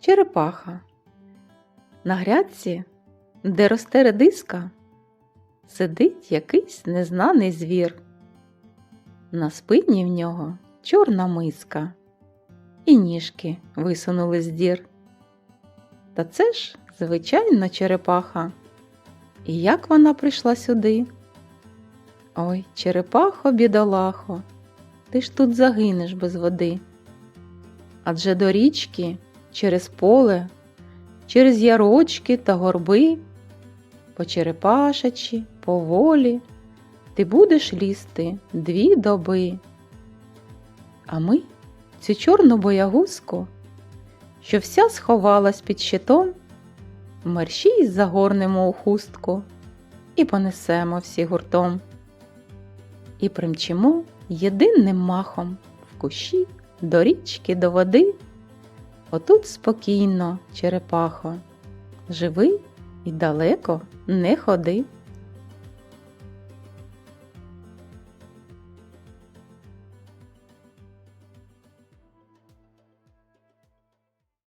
Черепаха. На грядці, де росте редиска, сидить якийсь незнаний звір. На спині в нього чорна миска, і ніжки висунули з дір. Та це ж звичайно черепаха. І як вона прийшла сюди? Ой, черепахо, бідолахо, ти ж тут загинеш без води. Адже до річки, через поле, через ярочки та горби, по черепашачі, поволі, ти будеш лізти дві доби. А ми цю чорну боягузку, що вся сховалась під щитом, мерщій загорнемо у хустку і понесемо всі гуртом. І примчимо єдиним махом в кущі до річки, до води. Отут спокійно, черепахо, живи і далеко не ходи.